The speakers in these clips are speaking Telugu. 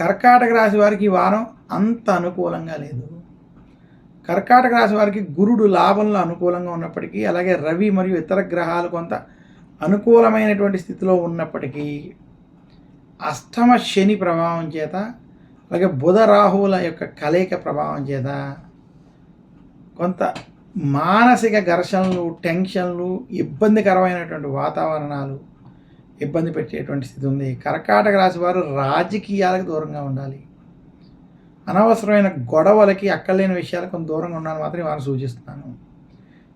కర్కాటక రాశి వారికి ఈ వారం అంత అనుకూలంగా లేదు. కర్కాటక రాశి వారికి గురుడు లాభంలో అనుకూలంగా ఉన్నప్పటికీ అలాగే రవి మరియు ఇతర గ్రహాలు కొంత అనుకూలమైనటువంటి స్థితిలో ఉన్నప్పటికీ అష్టమ శని ప్రభావం చేత అలాగే బుధ రాహువుల యొక్క కలయిక ప్రభావం చేత కొంత మానసిక ఘర్షణలు టెన్షన్లు ఇబ్బందికరమైనటువంటి వాతావరణాలు ఇబ్బంది పెట్టేటువంటి స్థితి ఉంది. కర్కాటక రాశి వారు రాజకీయాలకు దూరంగా ఉండాలి. అనవసరమైన గొడవలకి అక్కర్లేని విషయాలకు కొంత దూరంగా ఉండాలని మాత్రం వారు వారం సూచిస్తున్నాను.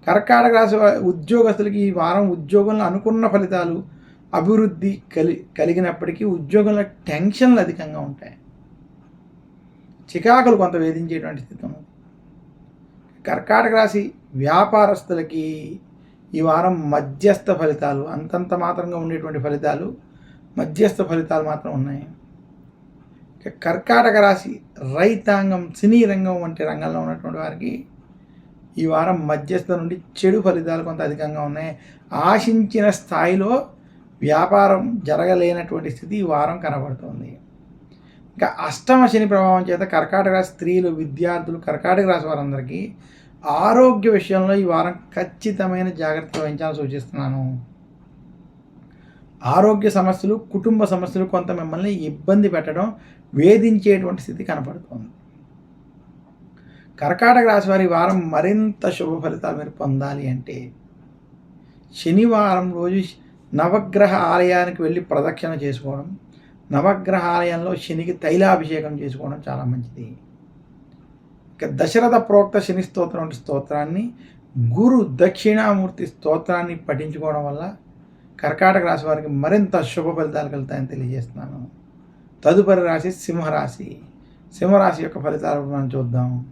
కర్కాటక రాశి ఉద్యోగస్తులకి ఈ వారం ఉద్యోగంలో అనుకున్న ఫలితాలు అభివృద్ధి కలి కలిగినప్పటికీ ఉద్యోగంలో టెన్షన్లు అధికంగా ఉంటాయి. చికాకులు కొంత వేధించేటువంటి స్థితి ఉంది. కర్కాటక రాశి వ్యాపారస్తులకి ఈ వారం మధ్యస్థ ఫలితాలు అంతంత మాత్రంగా ఉండేటువంటి ఫలితాలు మధ్యస్థ ఫలితాలు మాత్రం ఉన్నాయి. ఇక కర్కాటక రాశి రైతాంగం సినీ రంగం వంటి రంగంలో ఉన్నటువంటి వారికి ఈ వారం మధ్యస్థ నుండి చెడు ఫలితాలు కొంత అధికంగా ఉన్నాయి. ఆశించిన స్థాయిలో వ్యాపారం జరగలేనటువంటి స్థితి ఈ వారం కనబడుతుంది. ఇంకా అష్టమ శని ప్రభావం చేత కర్కాటక రాశి స్త్రీలు విద్యార్థులు కర్కాటక రాశి వారందరికీ ఆరోగ్య విషయంలో ఈ వారం ఖచ్చితమైన జాగ్రత్త వహించాలని సూచిస్తున్నాను. ఆరోగ్య సమస్యలు కుటుంబ సమస్యలు కొంత మిమ్మల్ని ఇబ్బంది పెట్టడం వేధించేటువంటి స్థితి కనపడుతుంది. కర్కాటక రాశి వారి వారం మరింత శుభ ఫలితాలు మీరు పొందాలి అంటే శనివారం రోజు నవగ్రహ ఆలయానికి వెళ్ళి ప్రదక్షిణ చేసుకోవడం నవగ్రహ ఆలయంలో శనికి తైలాభిషేకం చేసుకోవడం చాలా మంచిది. దశరథ ప్రోక్త శని స్తోత్రం వంటి స్తోత్రాన్ని గురు దక్షిణామూర్తి స్తోత్రాన్ని పఠించుకోవడం వల్ల కర్కాటక రాశి వారికి మరింత శుభ ఫలితాలు కలుగుతాయని తెలియజేస్తున్నాను. తదుపరి రాశి సింహరాశి. సింహరాశి యొక్క ఫలితాలు మనం చూద్దాం.